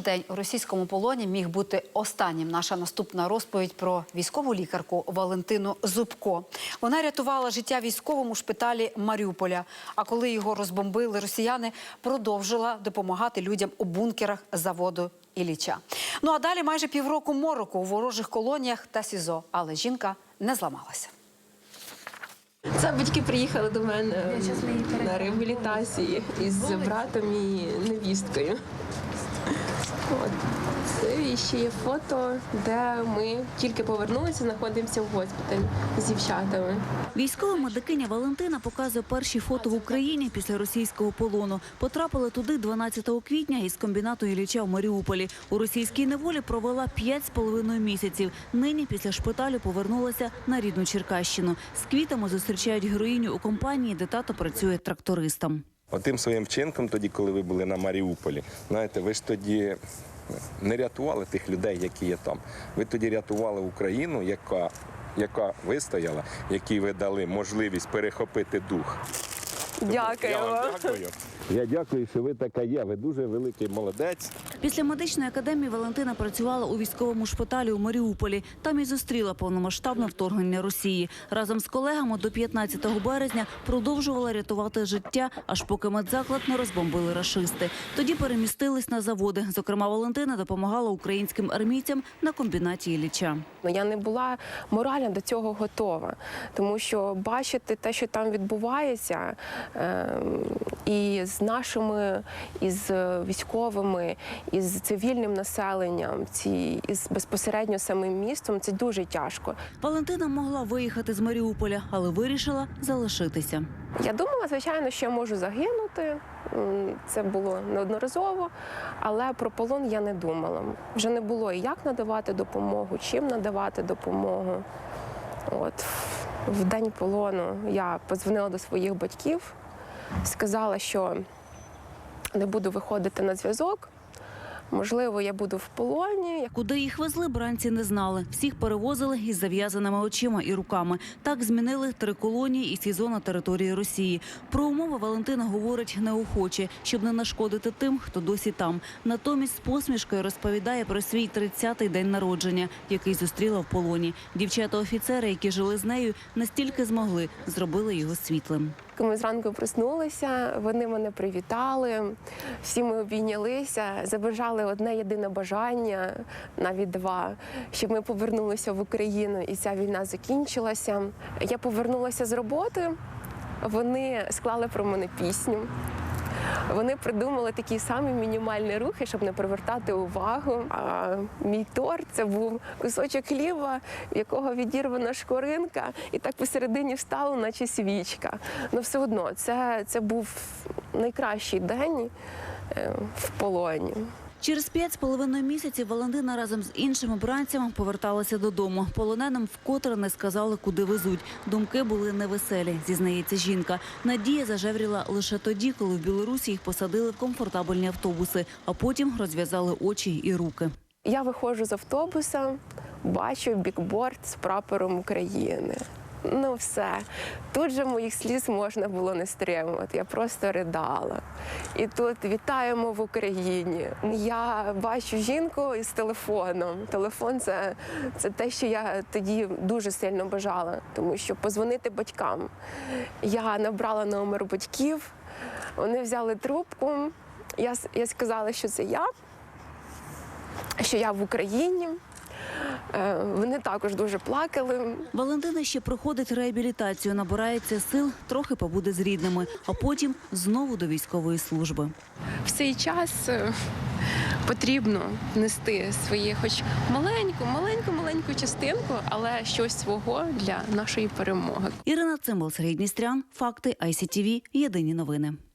День у російському полоні міг бути останнім. Наша наступна розповідь про військову лікарку Валентину Зубко. Вона рятувала життя військовому шпиталі Маріуполя. А коли його розбомбили росіяни, продовжила допомагати людям у бункерах заводу Ілліча. Ну а далі майже півроку мороку у ворожих колоніях та СІЗО. Але жінка не зламалася. Це батьки приїхали до мене на реабілітації із братом і невісткою. От. Це ще є фото, де ми тільки повернулися, знаходимося в госпіталі з дівчатами. Військова медикиня Валентина показує перші фото в Україні після російського полону. Потрапили туди 12 квітня із комбінату Ілліча в Маріуполі. У російській неволі провела 5,5 місяців. Нині після шпиталю повернулася на рідну Черкащину. З квітами зустрічають героїню у компанії, де тато працює трактористом. Отим своїм вчинком, тоді, коли ви були на Маріуполі, знаєте, ви ж тоді не рятували тих людей, які є там. Ви тоді рятували Україну, яка, яка вистояла, якій ви дали можливість перехопити дух. Дякую Я вам вам. дякую. Я дякую, що ви така є. Ви дуже великий молодець. Після медичної академії Валентина працювала у військовому шпиталі у Маріуполі. Там і зустріла повномасштабне вторгнення Росії. Разом з колегами до 15 березня продовжувала рятувати життя, аж поки медзаклад не розбомбили рашисти. Тоді перемістились на заводи. Зокрема, Валентина допомагала українським армійцям на комбінаті Ілліча. Ну, Я не була морально до цього готова, тому що бачити те, що там відбувається, ем, і з нашими, і з військовими, і з цивільним населенням, ці і з безпосередньо самим містом, це дуже тяжко. Валентина могла виїхати з Маріуполя, але вирішила залишитися. Я думала, звичайно, що я можу загинути. Це було неодноразово, але про полон я не думала. Вже не було і як надавати допомогу, чим надавати допомогу. От в день полону я подзвонила до своїх батьків, сказала, що не буду виходити на зв'язок. Можливо, я буду в полоні. Куди їх везли, бранці не знали. Всіх перевозили із зав'язаними очима і руками. Так змінили три колонії і СІЗО на території Росії. Про умови Валентина говорить неохоче, щоб не нашкодити тим, хто досі там. Натомість з посмішкою розповідає про свій 30-й день народження, який зустріла в полоні. Дівчата-офіцери, які жили з нею, настільки змогли, зробили його світлим. Ми зранку проснулися, вони мене привітали, всі ми обійнялися, забажали одне єдине бажання, навіть два, щоб ми повернулися в Україну і ця війна закінчилася. Я повернулася з роботи, вони склали про мене пісню. Вони придумали такі самі мінімальні рухи, щоб не привертати увагу. А мій торт це був кусочок хліба, в якого відірвана шкоринка, і так посередині встало, наче свічка. Ну все одно, це, це був найкращий день е, в полоні. Через п'ять з половиною місяців Валентина разом з іншими бранцями поверталася додому. Полоненим вкотре не сказали, куди везуть. Думки були невеселі, зізнається жінка. Надія зажевріла лише тоді, коли в Білорусі їх посадили в комфортабельні автобуси, а потім розв'язали очі і руки. Я виходжу з автобуса, бачу бікборд з прапором України. Ну все, тут же моїх сліз можна було не стримувати. Я просто ридала. І тут вітаємо в Україні. Я бачу жінку із телефоном. Телефон це, це те, що я тоді дуже сильно бажала, тому що позвонити батькам. Я набрала номер батьків, вони взяли трубку. Я, я сказала, що це я що я в Україні. Е, Вони також дуже плакали. Валентина ще проходить реабілітацію, набирається сил, трохи побуде з рідними, а потім знову до військової служби. В цей час е, потрібно внести своє, хоч маленьку, маленьку, маленьку частинку, але щось свого для нашої перемоги. Ірина Цимбал, Сергій Дністрян, Факти, ICTV, Єдині новини.